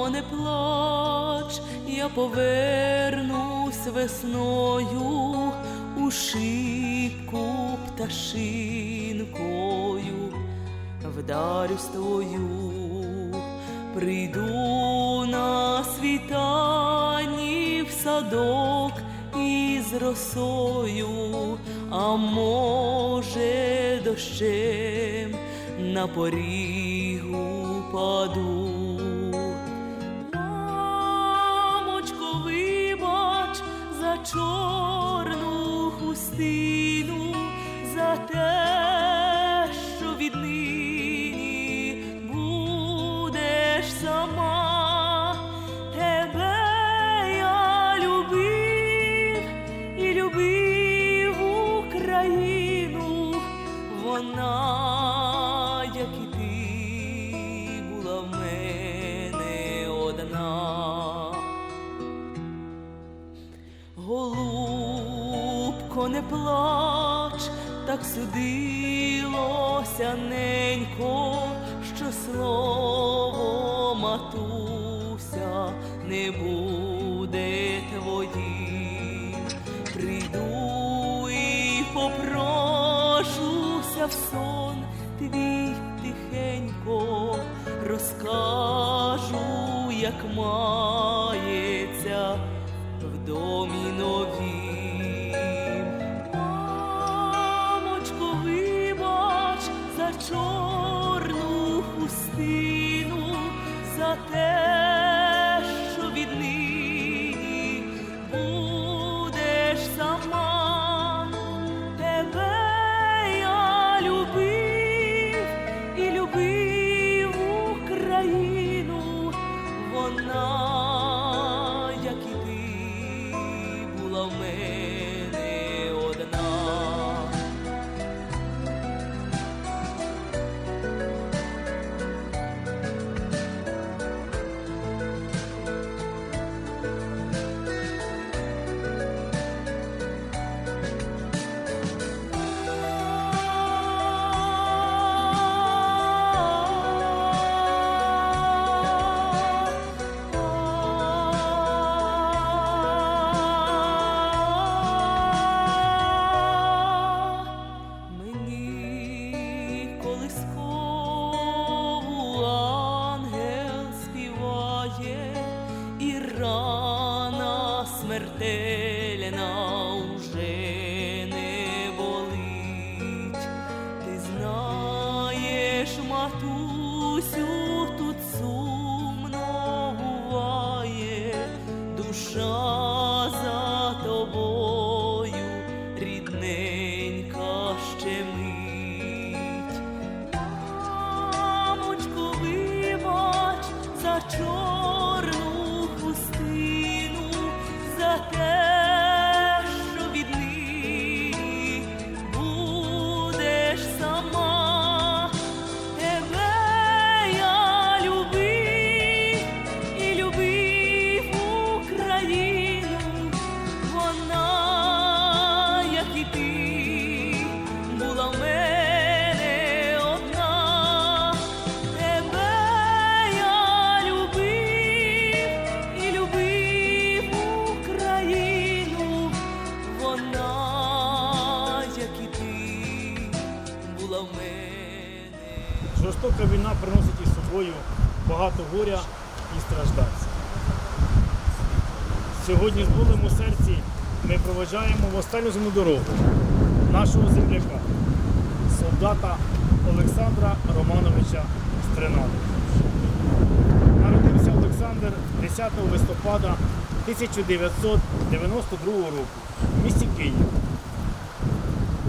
Мамо, не плач, я повернусь весною у шибку пташинкою, вдарюсь твою, прийду на світанні в садок із росою, а може дощем на порігу паду. Чорну хустину, за те, що віднині будеш сама. Тебе любив і любив Україну, вона, плач, так судилося ненько, що слово матуся не буде твоїм. Прийду і попрошуся в сон твій тихенько, розкажу, як мається в домі новім. tu Жорстока війна приносить із собою багато горя і страждань. Сьогодні з болем у серці ми проведжаємо в останню земну дорогу нашого земляка, солдата Олександра Романовича Стринада. Народився Олександр 10 листопада 1992 року в місті Київ.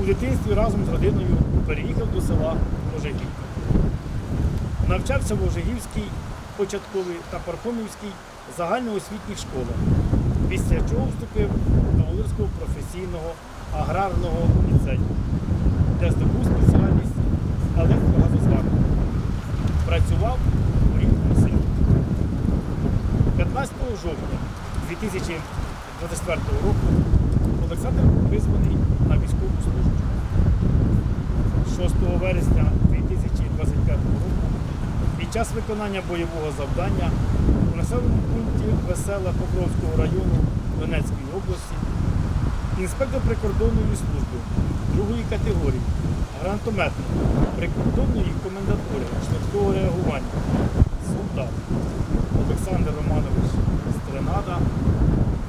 У дитинстві разом з родиною переїхав до села Можигівка. Навчався в Ожегівській початковій та Пархомівській загальноосвітніх школах, після чого вступив до Волинського професійного аграрного ліцею, де здобув спеціальність електрогазозварка. Працював у рівному селі. 15 жовтня 2024 року Олександр був на військову службу. 6 вересня 2025 року час виконання бойового завдання у населеному пункті Веселе Покровського району Донецької області інспектор прикордонної служби другої категорії, гранатометник прикордонної комендатури швидкого реагування, солдат Олександр Романович Стренада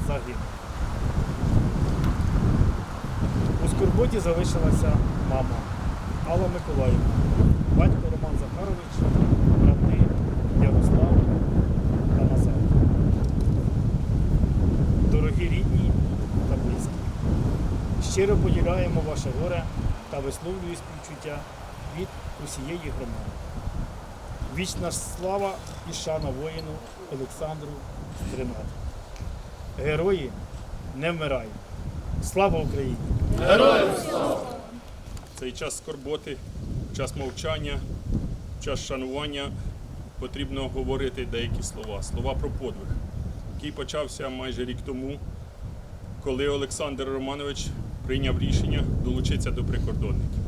загинув. У скорботі залишилася мама Алла Миколаївна, батько Роман Захарович, брати Ярослав та Назар. Дорогі рідні та близькі, щиро поділяємо ваше горе та висловлюю співчуття від усієї громади. Вічна слава і шана воїну Олександру Стринаду. Герої не вмирають. Слава Україні! Героям! цей час скорботи, час мовчання, час шанування потрібно говорити деякі слова. Слова про подвиг, який почався майже рік тому, коли Олександр Романович прийняв рішення долучитися до прикордонників.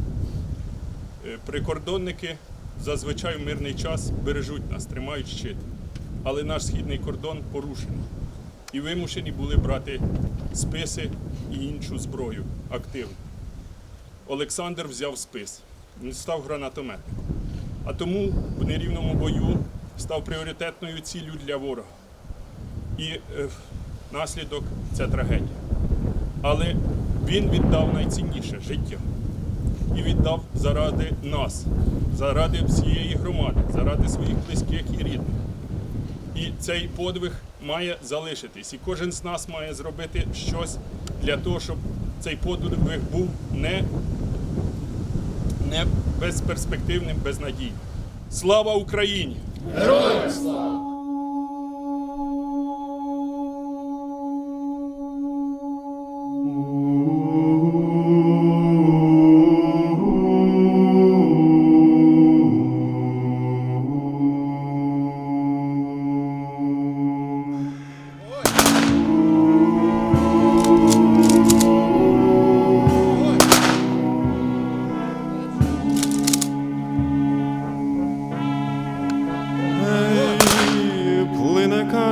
Е, Прикордонники зазвичай в мирний час бережуть нас, тримають щит. Але наш східний кордон порушено. І вимушені були брати списи і іншу зброю активно. Олександр взяв спис. Він став гранатометником. А тому в нерівному бою став пріоритетною ціллю для ворога. І е, наслідок це трагедія. Але він віддав найцінніше життя. І віддав заради нас, заради всієї громади, заради своїх близьких і рідних. І цей подвиг має залишитись. І кожен з нас має зробити щось для того, щоб цей подвиг був не, не безперспективним, безнадійним. Слава Україні! Ей,